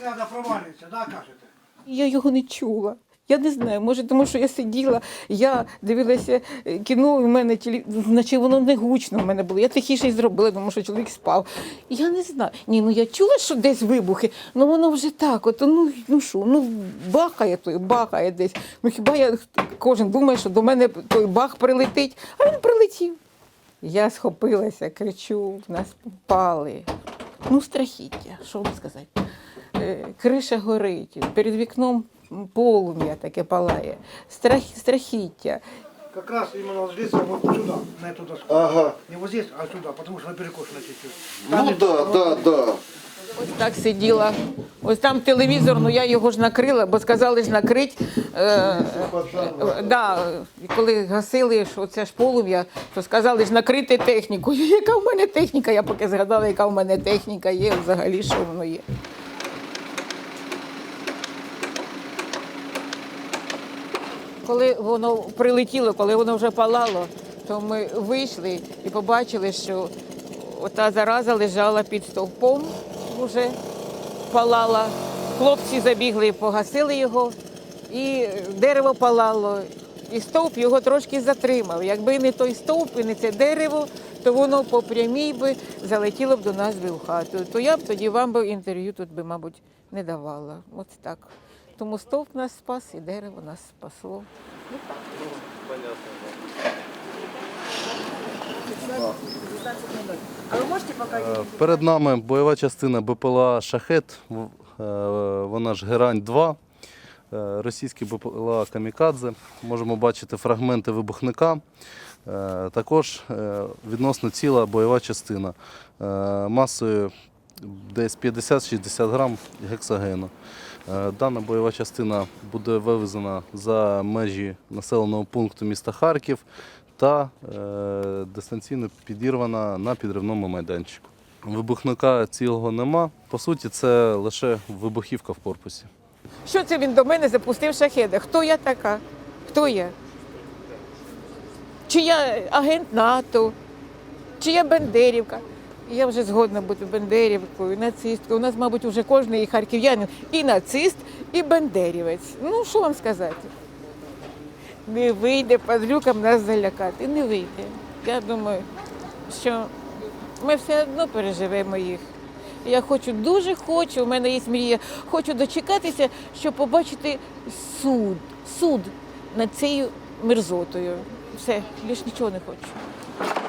Свята провалюється, да, кажете? Я його не чула. Я не знаю, може, тому що я сиділа, я дивилася кіно, і в мене тілі... наче воно не гучно в мене було. Я тихіше й зробила, тому що чоловік спав. Я не знаю. Ні, ну я чула, що десь вибухи, ну воно вже так, от, ну, ну що, ну бахає той, бахає десь. Ну хіба я кожен думає, що до мене той бах прилетить, а він прилетів. Я схопилася, кричу, в нас попали. Ну, страхіття, що вам сказати. Е, Криша горить, перед вікном полум'я таке палає, страх, страхіття. Как раз именно вот здесь, вот сюда, на эту доску. Ага. Не вот здесь, а сюда, потому что она перекошена чуть-чуть. Ну да, да, да. Ось так сиділа. Ось там телевізор, ну я його ж накрила, бо сказали ж накрить. Е, е, да, і коли гасили, що це ж полум'я, то сказали ж накрити техніку. Яка в мене техніка? Я поки згадала, яка в мене техніка є, взагалі, що воно є. Коли воно прилетіло, коли воно вже палало, то ми вийшли і побачили, що ота зараза лежала під стовпом, вже палала. Хлопці забігли, погасили його, і дерево палало. І стовп його трошки затримав. Якби не той стовп і не це дерево, то воно по прямій би залетіло б до нас в хату. То я б тоді вам би інтерв'ю тут би, мабуть, не давала. От так. Тому стовп нас спас і дерево нас спасло. Е, Перед нами бойова частина БПЛА Шахет, е, вона ж Герань 2. Е, Російський БПЛА Камікадзе. Можемо бачити фрагменти вибухника. Також відносно ціла бойова частина масою десь 50-60 грам гексогену. Е, Дана бойова частина буде вивезена за межі населеного пункту міста Харків та е, дистанційно підірвана на підривному майданчику. Вибухника цілого нема. По суті, це лише вибухівка в корпусі. Що це він до мене запустив шахеда? Хто я така? Хто я? Чи я агент НАТО, чи я Бендерівка? Я вже згодна бути Бендерівкою, нацисткою. У нас, мабуть, вже кожен харків'янин і нацист, і бендерівець. Ну, що вам сказати? Не вийде падлюкам нас залякати. Не вийде. Я думаю, що ми все одно переживемо їх. Я хочу, дуже хочу, у мене є мрія, хочу дочекатися, щоб побачити суд, суд над цією мерзотою. Все, більш нічого не хочу.